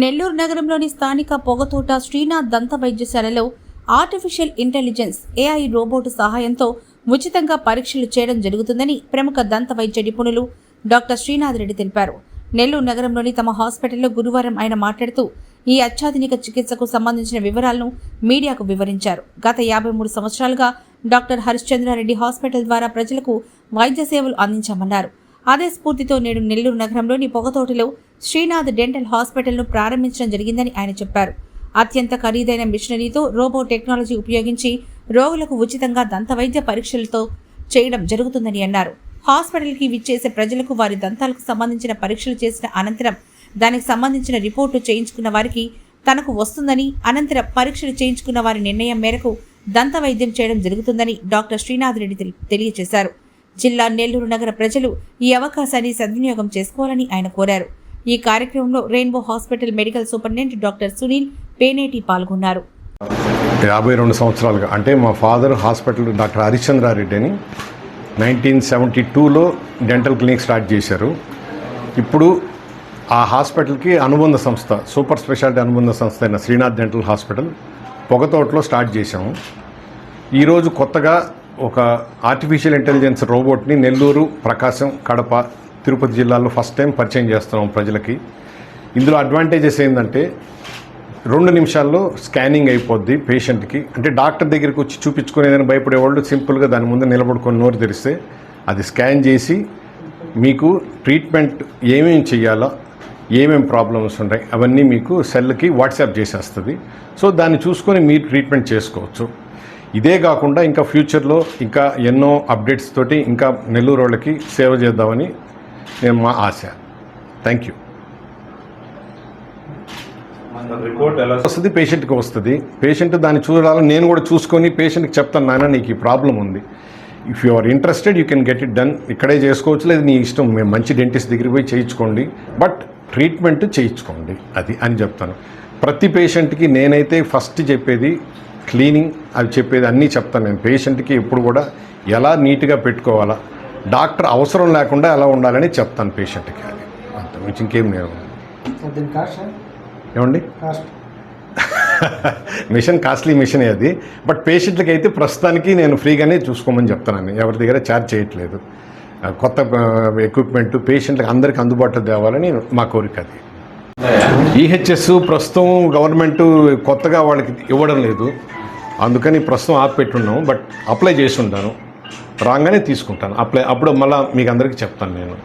నెల్లూరు నగరంలోని స్థానిక పొగతోట శ్రీనాథ్ దంత వైద్యశాలలో ఆర్టిఫిషియల్ ఇంటెలిజెన్స్ ఏఐ రోబోట్ సహాయంతో ఉచితంగా పరీక్షలు చేయడం జరుగుతుందని ప్రముఖ దంత వైద్య నిపుణులు డాక్టర్ శ్రీనాథ్ రెడ్డి తెలిపారు. నెల్లూరు నగరంలోని తమ హాస్పిటల్లో గురువారం ఆయన మాట్లాడుతూ ఈ అత్యాధునిక చికిత్సకు సంబంధించిన వివరాలను మీడియాకు వివరించారు. గత యాభై మూడు సంవత్సరాలుగా డాక్టర్ హరిశ్చంద్రారెడ్డి హాస్పిటల్ ద్వారా ప్రజలకు వైద్య సేవలు అందించామన్నారు. అదే స్ఫూర్తితో నేడు నెల్లూరు నగరంలోని పొగతోటలో శ్రీనాథ్ డెంటల్ హాస్పిటల్ను ప్రారంభించడం జరిగిందని ఆయన చెప్పారు. అత్యంత ఖరీదైన మిషనరీతో రోబో టెక్నాలజీ ఉపయోగించి రోగులకు ఉచితంగా దంత వైద్య పరీక్షలతో చేయడం జరుగుతుందని అన్నారు. హాస్పిటల్కి విచ్చేసే ప్రజలకు వారి దంతాలకు సంబంధించిన పరీక్షలు చేసిన అనంతరం దానికి సంబంధించిన రిపోర్టు చేయించుకున్న వారికి తనకు వస్తుందని అనంతరం పరీక్షలు చేయించుకున్న వారి నిర్ణయం మేరకు దంత వైద్యం చేయడం జరుగుతుందని డాక్టర్ శ్రీనాథ్ రెడ్డి తెలియజేశారు. జిల్లా నెల్లూరు నగర ప్రజలు ఈ అవకాశాన్ని సద్వినియోగం చేసుకోవాలని ఆయన కోరారు. ఈ కార్యక్రమంలో rainbow hospital medical superintendent doctor Sunil Peneti పాల్గొన్నారు. యాభై రెండు సంవత్సరాలుగా అంటే మా ఫాదర్ హాస్పిటల్ డాక్టర్ హరిశ్చంద్రారెడ్డి అని నైన్టీన్ సెవెంటీ టూలో డెంటల్ క్లినిక్ స్టార్ట్ చేశారు. ఇప్పుడు ఆ హాస్పిటల్కి అనుబంధ సంస్థ సూపర్ స్పెషాలిటీ అనుబంధ సంస్థ అయిన శ్రీనాథ్ డెంటల్ హాస్పిటల్ పొగతోటలో స్టార్ట్ చేశాము. ఈరోజు కొత్తగా ఒక ఆర్టిఫిషియల్ ఇంటెలిజెన్స్ రోబోట్ని నెల్లూరు ప్రకాశం కడప తిరుపతి జిల్లాలో ఫస్ట్ టైం పరిచయం చేస్తున్నాం ప్రజలకి. ఇందులో అడ్వాంటేజెస్ ఏంటంటే రెండు నిమిషాల్లో స్కానింగ్ అయిపోద్ది పేషెంట్కి. అంటే డాక్టర్ దగ్గరికి వచ్చి చూపించుకునేదని భయపడేవాళ్ళు సింపుల్గా దాని ముందు నిలబడుకొని నోరు తెరిస్తే అది స్కాన్ చేసి మీకు ట్రీట్మెంట్ ఏమేమి చేయాలో ఏమేమి ప్రాబ్లమ్స్ ఉంటాయి అవన్నీ మీకు సెల్కి వాట్సాప్ చేసేస్తుంది. సో దాన్ని చూసుకొని మీరు ట్రీట్మెంట్ చేసుకోవచ్చు. ఇదే కాకుండా ఇంకా ఫ్యూచర్లో ఇంకా ఎన్నో అప్డేట్స్ తోటి ఇంకా నెల్లూరు వాళ్ళకి సేవ చేద్దామని నేను మా ఆశ. థ్యాంక్ యూ రిపోర్ట్ ఎలా వస్తుంది పేషెంట్కి వస్తుంది. పేషెంట్ దాన్ని చూడాలని నేను కూడా చూసుకొని పేషెంట్కి చెప్తాను నాన్న నీకు ఈ ప్రాబ్లం ఉంది. If you are interested you can get it done ఇక్కడే చేసుకోవచ్చు. లేదు నీ ఇష్టం మేము మంచి డెంటిస్ట్ దగ్గరికి పోయి చేయించుకోండి. బట్ ట్రీట్మెంట్ చేయించుకోండి అది అని చెప్తాను. ప్రతి పేషెంట్కి నేనైతే ఫస్ట్ చెప్పేది క్లీనింగ్ అవి చెప్పేది అన్నీ చెప్తాను నేను. పేషెంట్కి ఎప్పుడు కూడా ఎలా నీట్గా పెట్టుకోవాలా డాక్టర్ అవసరం లేకుండా ఎలా ఉండాలని చెప్తాను పేషెంట్కి అది అంత మించి ఇంకేం నేను ఏమండి? మిషన్ కాస్ట్లీ మిషన్ అది. బట్ పేషెంట్లకి అయితే ప్రస్తుతానికి నేను ఫ్రీగానే చూసుకోమని చెప్తున్నాను. ఎవరి దగ్గర ఛార్జ్ చేయట్లేదు. కొత్త ఎక్విప్మెంట్ పేషెంట్లకు అందరికీ అందుబాటులో తేవాలని మా కోరిక అది. ఈహెచ్ఎస్ ప్రస్తుతం గవర్నమెంట్ కొత్తగా వాళ్ళకి ఇవ్వడం లేదు. అందుకని ప్రస్తుతం ఆపిపెట్టున్నాం బట్ అప్లై చేసి ఉంటాను. రాగానే తీసుకుంటాను. అప్లై అప్పుడు మళ్ళీ మీకు అందరికీ చెప్తాను నేను.